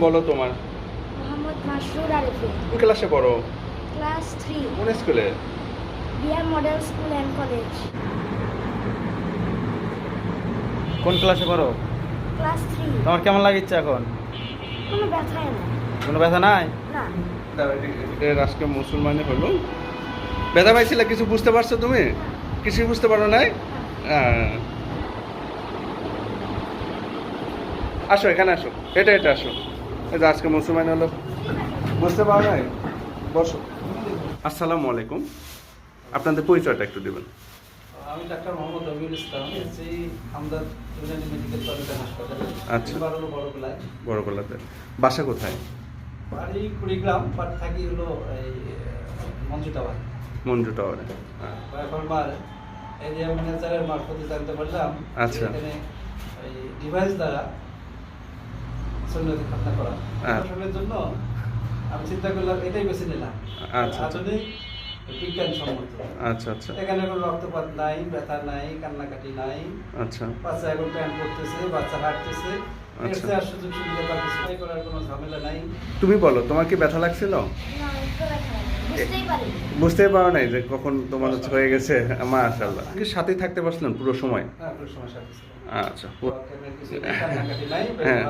বলো তোমার? মোহাম্মদ মাসরুর আরিফিন কোন ক্লাসে পড়ো? Class three. কোন স্কুলে? BR model school and college. কোন ক্লাসে পড়ো? Class three. তোমার কেমন লাগিচ্ছে এখন? কোনো ব্যথাই না। কোনো ব্যথা নাই? না। আজকে মুসলমানে হলো। ব্যথা পাইছিলে কিছু বুঝতে পারছ তুমি? কিছু বুঝতে পারো নাই? আহ। আসো এখানে আসো। এটা এটা আসো। যে আজকে মুসলমান হলো। বুঝতে পারো নাই? বসো। আসসালামু আলাইকুম। আপনাদের পরিচয়টা একটু দেবেন। আমি ডাক্তার মোহাম্মদ রবিউল ইসলাম এসি আমদাদ ইউনানি মেডিকেল কলেজ হাসপাতাল। আচ্ছা। বারোলো বড়গুলায়। বড়গোলাতে। বাসা কোথায়? বাড়ি কুড়িগ্রাম বাট থাকি হলো এই মঞ্জু টাওয়ার। মঞ্জু টাওয়ারে। এখন মার এরিয়া ম্যানেজারের মারফতে জানতে পারলাম আচ্ছা। এখানে এই ডিভাইস দ্বারা সৈন্যতে খাতনা করা। হ্যাঁ। জন্য আমি চিন্তা করলাম এটাই বেছে নিলাম। আচ্ছা, আচ্ছা। আধুনিক আচ্ছা আচ্ছা। এখানে কোনো রক্তপাত নাই ব্যথা নাই কান্নাকাটি নাই। আচ্ছা। বাচ্চা এখন প্যান্ট করতেছে বাচ্চা হাঁটতেছে। আচ্ছা। তুমি বলো তোমার কি ব্যথা লাগছিল না একটু ব্যথা হয় না। বুঝতেই পারো নাই যে কখন তোমার হচ্ছে হয়ে গেছে। মাশাআল্লাহ। কি সাথেই থাকতে পারছিলেন পুরো সময়? হ্যাঁ আচ্ছা হ্যাঁ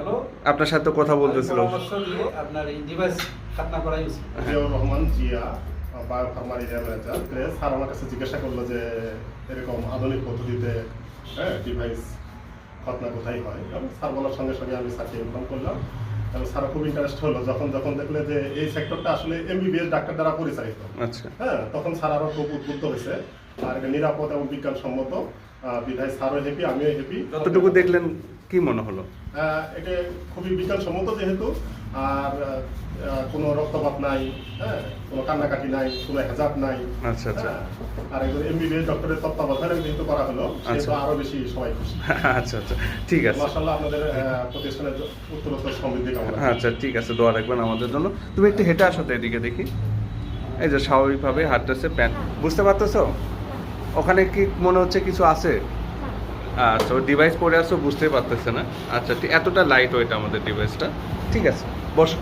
আপনার সাথে কথা বলতেছিল। খাতনা Ziaur Rahman Zia area manager. Sir আমার কাছে জিজ্ঞাসা করল যে এরকম আধুনিক পদ্ধতিতে হ্যাঁ ডিভাইস ঘটনা কোথায় হয়? এবং স্যার বলার সঙ্গে সঙ্গে আমি স্যারকে ইনফর্ম করলাম। এবং স্যার খুব ইন্টারেস্ট হলো যখন যখন দেখলে যে এই সেক্টরটা আসলে এমবিবিএস ডাক্তার দ্বারা পরিচালিত। আচ্ছা। হ্যাঁ তখন স্যার আরও খুব উদ্বুদ্ধ হয়েছে। আর এটা নিরাপদ এবং বিজ্ঞানসম্মত বিধায় স্যারও হ্যাপি আমিও হ্যাপি যতটুকু দেখলেন কি মনে হলো? এটা খুবই বিজ্ঞানসম্মত যেহেতু আর কোনো রক্তপাত নাই হ্যাঁ কোনো কান্নাকাটি নাই কোনো হেজাব নাই। আচ্ছা আচ্ছা। হ্যাঁ, আর একজন এমবিবিএস ডক্টরের তত্ত্বাবধানে যেহেতু করা হলো সেহেতু আচ্ছা। আরও বেশি সবাই খুশি। আচ্ছা আচ্ছা। ঠিক আছে। মাসাল্লাহ আপনাদের প্রতিষ্ঠানের উত্তরোত্তর সমৃদ্ধি কামনা আচ্ছা ঠিক আছে দোয়া রাখবেন আমাদের জন্য। তুমি একটু হেঁটে আসো তো এদিকে দেখি। এই যে স্বাভাবিকভাবে হাঁটতেছে প্যান্ট বুঝতে পারতেছো? ওখানে কি মনে হচ্ছে কিছু আছে? আচ্ছা ও ডিভাইস পরে আসো বুঝতে পারতেছে না। আচ্ছা এতটা লাইট ওয়েট আমাদের ডিভাইসটা ঠিক আছে বসো।